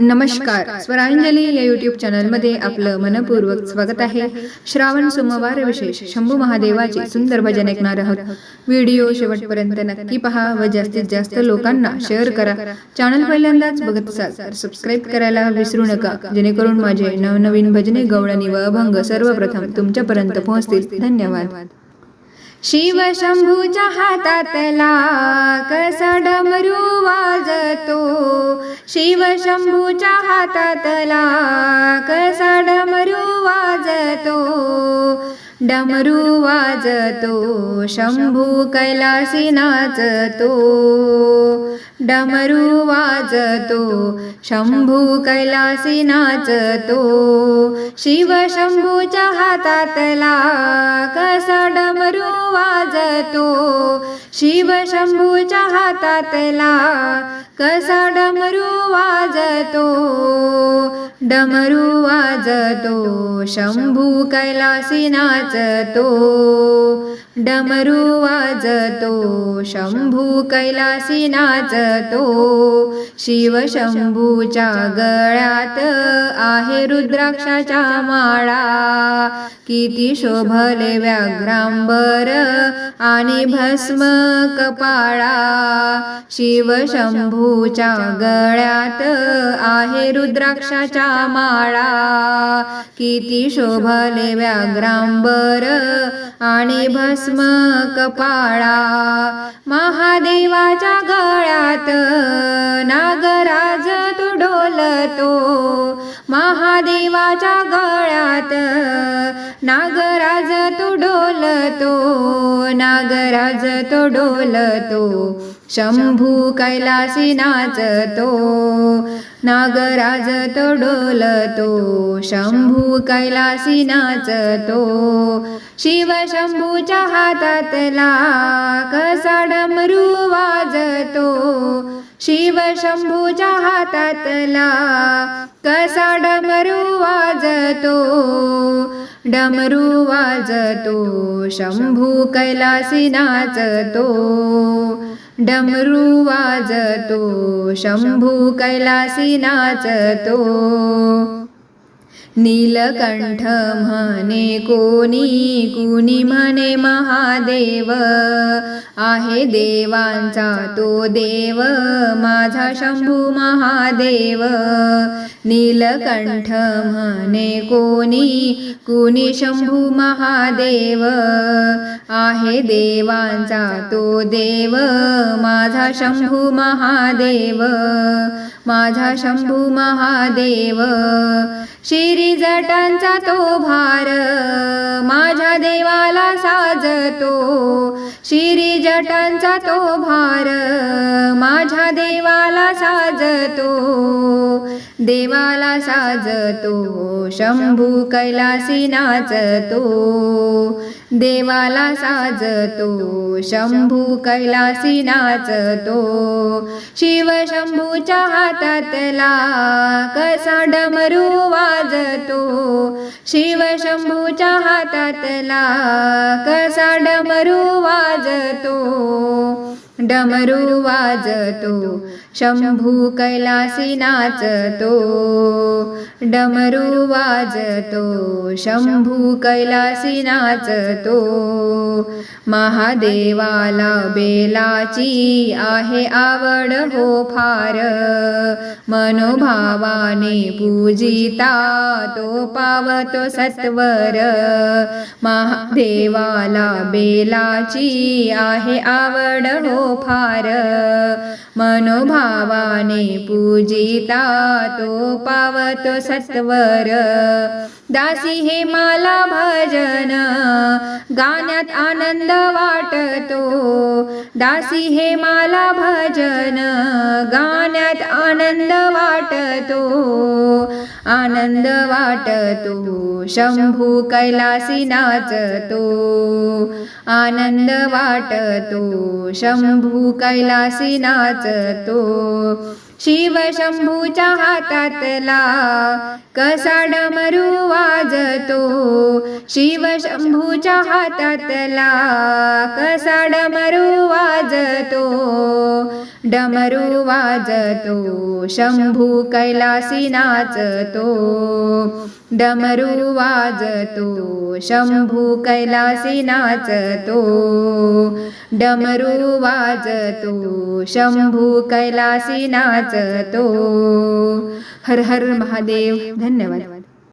नमस्कार. स्वरांजली या युट्यूब चॅनलमध्ये आपलं मनपूर्वक स्वागत आहे. श्रावण सोमवार विशेष शंभू महादेवाचे सुंदर भजन ऐकणार आहोत. व्हिडिओ शेवटपर्यंत नक्की पहा व जास्तीत जास्त लोकांना शेअर करा. चॅनल पहिल्यांदाच बघत असाल तर सबस्क्राईब करायला विसरू नका. जेणेकरून माझे नवनवीन भजने गवळणी व अभंग सर्वप्रथम तुमच्यापर्यंत पोहोचतील. धन्यवाद. शिव शंभूच्या हातातला कसा डमरू वाजतो. शिव शंभूच्या हातातला कसा डमरू वाजतो. डमरू वाजतो शंभू कैलासी नाचतो. डमरू वाजतो शंभू कैलासी नाचतो. शिव शंभूच्या हातातला कसा डमरू वाजतो. शिव शंभूच्या हातातला कसा डमरू वाजतो. डमरू वाजतो शंभू कैलासी नाचतो डमरू वाजतो शंभू कैलासी नाचतो शिव शंभूच्या गळ्यात आहे रुद्राक्षाच्या माळा. किती शोभले व्याघ्रांबर आणि भस्म कपाळा. शिव शंभूच्या गळ्यात आहे रुद्राक्षाच्या माळा. किती शोभले व्याघ्रांबर आणि भस्म कपाळा. महादेवाच्या गळ्यात नागराज तो डोलतो महादेवाच्या गळ्यात नागराज तो डोलतो नागराज तो डोलतो शंभू कैलासी नाचतो नागराज तो डोलतो शंभू कैलासी नाचतो शिव शंभूच्या हातातला कसा डमरू वाजतो शिव शंभूच्या हातातला कसा डमरू वाजतो डमरू वाजतो शंभू कैलासी नाचतो डमरू वाजतो शंभू कैलासी नाचतो नीलकंठ म्हणे कोणी कुणी म्हणे महादेव? आहे देवांचा तो देव माझा शंभू महादेव. नीलकंठ म्हणे कोणी कुणी शंभू महादेव? आहे देवांचा तो देव माझा शंभू महादेव माझा शंभू महादेव. श्री जटांचा तो भार माझ्या देवाला साजतो. शिरी जटांचा तो भार माझ्या देवाला साजतो. देवाला साजतो शंभू कैलासी नाचतो देवाला साजतो शंभू कैलासी नाचतो शिव शंभूच्या हातातला कसा डमरू वाजतो. शिव शंभूच्या हातातला कसा डमरू वाजतो. डमरू वाजतो शंभू कैलासी नाचतो डमरू वाजतो शंभू कैलासी नाचतो महादेवाला बेलाची आहे आवड हो फार मनोभावाने पूजिता तो पावतो सत्वर महादेवाला बेलाची आहे आवड हो फार भावाने पूजिता तो पावतो सत्वर. दासी हे माला भजन गाण्यात आनंद वाटतो. दासी हे माला भजन गाण्यात आनंद वाटतो. आनंद वाटतो. शंभू कैलासी नाचतो. आनंद वाटतो. शंभू कैलासी नाचतो. शिव शंभूच्या हातातला कसा डमरू वाजतो. शिव शंभूच्या हातातला कसा डमरू वाजतो. डमरू वाजतो शंभू कैलासी नाचतो. डमरू वाजतो शंभू कैलासी नाचतो. डमरू वाजतो शंभू कैलासी नाचतो. हर हर महादेव धन्यवाद.